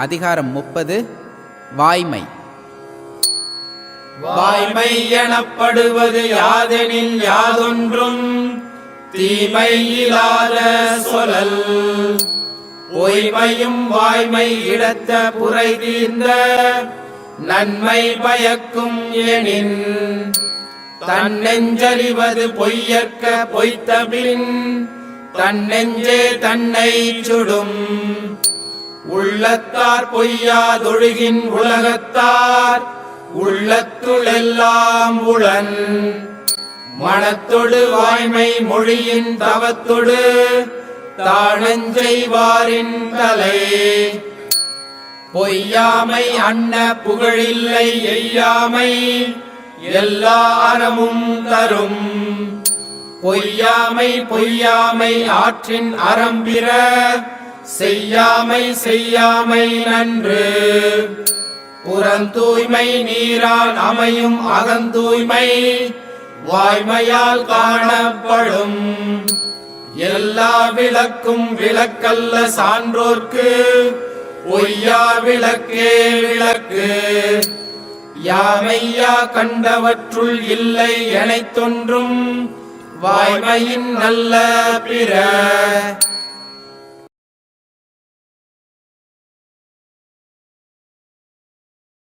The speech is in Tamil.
அதிகாரம் முப்பது. வாய்மை. வாய்மை எனப்படுவது யாதெனில் யாதொன்றும் தீமை இல்லாத சொல்லல் பொய்மையும் வாய்மை இடத்த புரை தீர்ந்த நன்மை பயக்கும் எனின் தன் நெஞ்சறிவது பொய்யற்க பொய்த்தபின் தன் நெஞ்சே தன்னை சுடும். உள்ளத்தார் பொய்யாதொழுகின் உலகத்தார் உள்ளத்துளெல்லாம் உளன். மனத்தொடு வாய்மை மொழியின் தவத்தொடு தானஞ்செய்வாரின் தலை. பொய்யாமை அன்ன புகழில்லை எய்யாமை எல்லா அறமும் தரும். பொய்யாமை பொய்யாமை ஆற்றின் அறம்பிற செய்யாமை செய்யாமை நன்று. புறந்தூய்மை நீரால் அமையும் அகந்தூய்மை வாய்மையால் காணப்படும். எல்லா விளக்கும் விளக்கல்ல சான்றோர்க்கு பொய்யா விளக்கே விளக்கு. யாமையா கண்டவற்றுள் இல்லை எனைத்தொன்றும் வாய்மையின் நல்ல பிற.